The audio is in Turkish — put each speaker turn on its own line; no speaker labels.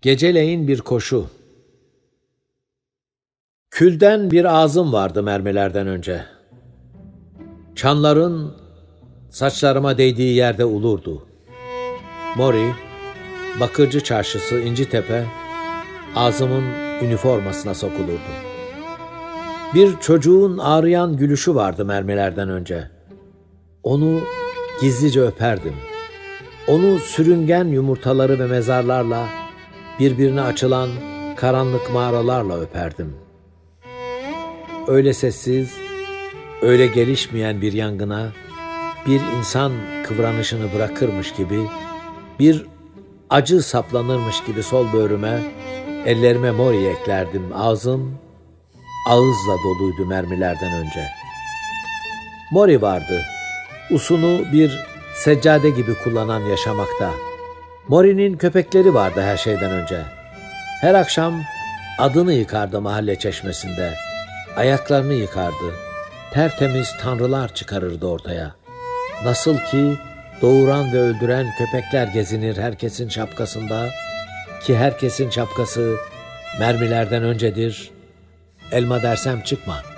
Geceleyin bir koşu. Külden bir ağzım vardı mermilerden önce. Çanların saçlarıma değdiği yerde ulurdu. Mori, Bakırcı Çarşısı, İncitepe, ağzımın üniformasına sokulurdu. Bir çocuğun ağrıyan gülüşü vardı mermilerden önce. Onu gizlice öperdim. Onu sürüngen yumurtaları ve mezarlarla, birbirine açılan karanlık mağaralarla öperdim. Öyle sessiz, öyle gelişmeyen bir yangına, bir insan kıvranışını bırakırmış gibi, bir acı saplanırmış gibi sol böğrüme, ellerime mori eklerdim. Ağzım ağızla doluydu mermilerden önce. Mori vardı. Usunu bir seccade gibi kullanan yaşamakta. Mori'nin köpekleri vardı her şeyden önce. Her akşam adını yıkardı mahalle çeşmesinde. Ayaklarını yıkardı. Tertemiz tanrılar çıkarırdı ortaya. Nasıl ki doğuran ve öldüren köpekler gezinir herkesin şapkasında ki herkesin şapkası mermilerden öncedir. Elma dersem çıkma.''